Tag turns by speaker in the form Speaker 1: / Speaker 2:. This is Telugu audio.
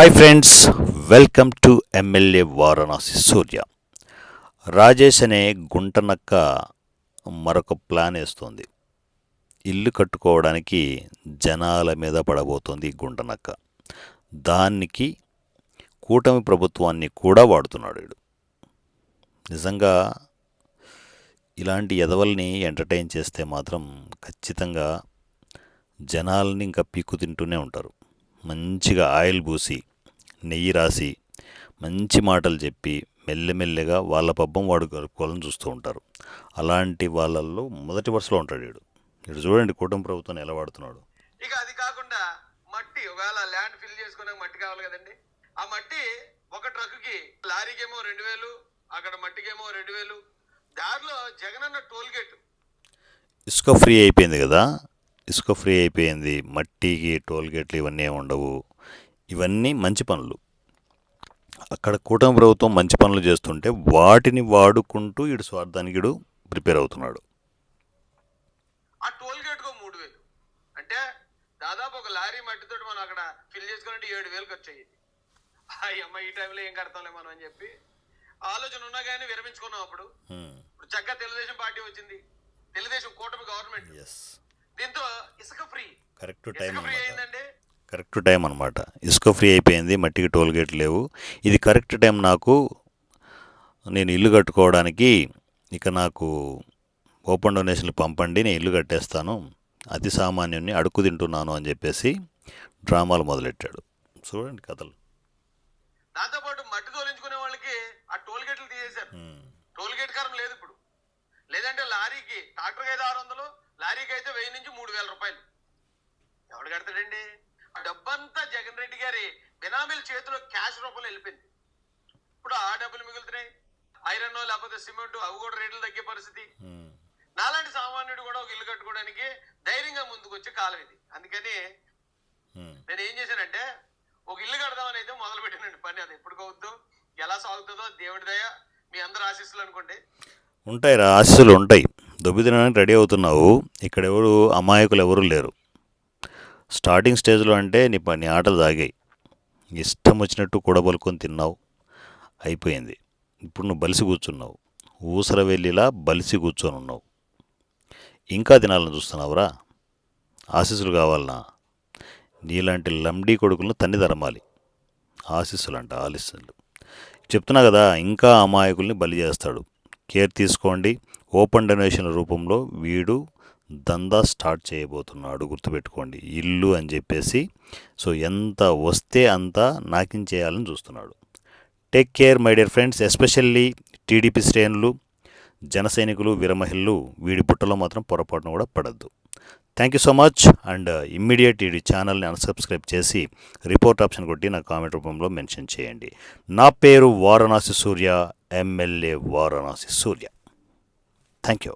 Speaker 1: Hi friends welcome to MLA Varanasi Surya Rajesh అనే గుంటనక్క మరొక ప్లాన్ వేస్తోంది. ఇల్లు కట్టుకోవడానికి జనాల మీద పడబోతోంది ఈ గుంటనక్క. దానికి కూటమి ప్రభుత్వాన్ని కూడా వాడుతున్నాడు వీడు. నిజంగా ఇలాంటి ఎదవల్ని ఎంటర్టైన్ చేస్తే మాత్రం ఖచ్చితంగా జనాల్ని ఇంకా పీక్కు తింటూనే ఉంటారు. మంచిగా ఆయిల్ పూసి నెయ్యి రాసి మంచి మాటలు చెప్పి మెల్లమెల్లగా వాళ్ళ పబ్బం వాడు గడుపుకోవాలని చూస్తూ ఉంటారు. అలాంటి వాళ్ళల్లో మొదటి వరుసలో ఉంటాడు వీడు. వీడు చూడండి కుటుంబ ప్రభుత్వాన్ని ఎలా వాడుతున్నాడు.
Speaker 2: ఇక అది కాకుండా మట్టి ఒకవేళ ల్యాండ్ ఫిల్ చేసుకునే మట్టి కావాలి కదండి. ఆ మట్టి ఒక ట్రక్కి లారీకేమో రెండు వేలు అక్కడ మట్టికేమో రెండు వేలు. దారిలో జగనన్న టోల్ గేట్.
Speaker 1: ఇసుక ఫ్రీ అయిపోయింది కదా. ఇసుక ఫ్రీ అయిపోయింది. మట్టికి టోల్ గేట్లు ఇవన్నీ ఉండవు. ఇవన్నీ మంచి పనులు. అక్కడ కూటమి ప్రభుత్వం మంచి పనులు చేస్తుంటే వాటిని వాడుకుంటూ ఇడు స్వార్థానికి ఇడు ప్రిపేర్ అవుతున్నాడు.
Speaker 2: ఆ టోల్ గేట్ కో మూడు వేలు. అంటే దాదాపు ఒక లారీ మట్టితో మనం అక్కడ ఫిల్ చేసుకున్నట్టు ఏడు వేలు ఖర్చు అయ్యింది అమ్మ ఈ టైంలో ఏం కడతాంలే మనం అని చెప్పి ఆలోచన ఉన్నా కానీ విరమించుకున్నాం అప్పుడు. ఇప్పుడు చక్కగా తెలుగుదేశం పార్టీ వచ్చింది. తెలుగుదేశం కూటమి గవర్నమెంట్. దీంతో ఇసుక ఫ్రీ.
Speaker 1: కరెక్ట్ టైం
Speaker 2: ఫ్రీ అయిందండి.
Speaker 1: కరెక్ట్ టైం అనమాట ఇసుక ఫ్రీ అయిపోయింది మట్టికి టోల్ గేట్ లేవు. ఇది కరెక్ట్ టైం నాకు నేను ఇల్లు కట్టుకోవడానికి ఇక నాకు ఓపెన్ డొనేషన్లు పంపండి నేను ఇల్లు కట్టేస్తాను. అతి సామాన్యుని అడుక్కు తింటున్నాను అని చెప్పేసి డ్రామాలు మొదలెట్టాడు. చూడండి కథలు.
Speaker 2: దాంతోపాటు మట్టి తోలించుకునే వాళ్ళకి ఆ టోల్ గేట్లు తీసేశారు. టోల్ గేట్ కారం లేదు ఇప్పుడు. లేదంటే లారీకి ట్రాక్టర్కి అయితే ఆరు వందలు లారీకి అయితే వెయ్యి నుంచి మూడు వేల రూపాయలు. ఎవడు కడతాడండి? ఆ డబ్బంతా జగన్ రెడ్డి గారి బినామీల చేతిలో క్యాష్ రూపంలో వెళ్ళిపోయింది. ఇప్పుడు ఆ డబ్బులు మిగులుతున్నాయి. ఐరన్ లేకపోతే సిమెంట్ అవి కూడా రేట్లు తగ్గే పరిస్థితి. నాలాంటి సామాన్యుడు కూడా ఒక ఇల్లు కట్టుకోవడానికి ధైర్యంగా ముందుకు వచ్చే కాలం ఇది. అందుకని నేను ఏం చేశానంటే ఒక ఇల్లు కడదామని అయితే మొదలు పెట్టానండి పని. అది ఎప్పుడు అవుద్దో ఎలా సాగుతుందో దేవుడి దయ మీ అందరు ఆశీస్సులు అనుకోండి.
Speaker 1: ఉంటాయి రా ఆశీస్సులు ఉంటాయి. దొబ్బిదినడానికి రెడీ అవుతున్నావు. ఇక్కడ ఎవరు అమాయకులు ఎవరు లేరు. స్టార్టింగ్ స్టేజ్లో అంటే నీ పని ఆటలు తాగాయి. ఇష్టం వచ్చినట్టు కూడబలుకొని తిన్నావు. అయిపోయింది. ఇప్పుడు నువ్వు బలిసి కూర్చున్నావు. ఊసర వెళ్ళిలా బలిసి కూర్చొని ఉన్నావు. ఇంకా తినాలని చూస్తున్నావురా? ఆశీస్సులు కావాలనా? నీలాంటి లంబడీ కొడుకులను తన్ని తరమాలి. ఆశీస్సులు అంట ఆశీస్సులు చెప్తున్నా కదా ఇంకా అమాయకుల్ని బలి చేస్తాడు. కేర్ తీసుకోండి. ఓపెన్ డొనేషన్ రూపంలో వీడు దందా స్టార్ట్ చేయబోతున్నాడు. గుర్తుపెట్టుకోండి ఇల్లు అని చెప్పేసి. సో ఎంత వస్తే అంత నాకించేయాలని చూస్తున్నాడు. Take care my dear friends especially TDP శ్రేణులు జన సైనికులు వీరమహిళలు వీడి బుట్టలో మాత్రం పొరపాటున కూడా పడద్దు. Thank you so much and immediate ఈ ఛానల్ని అన్సబ్స్క్రైబ్ చేసి రిపోర్ట్ ఆప్షన్ కొట్టి నా కామెంట్ రూపంలో మెన్షన్ చేయండి. నా పేరు Varanasi Surya MLA Varanasi Surya. Thank you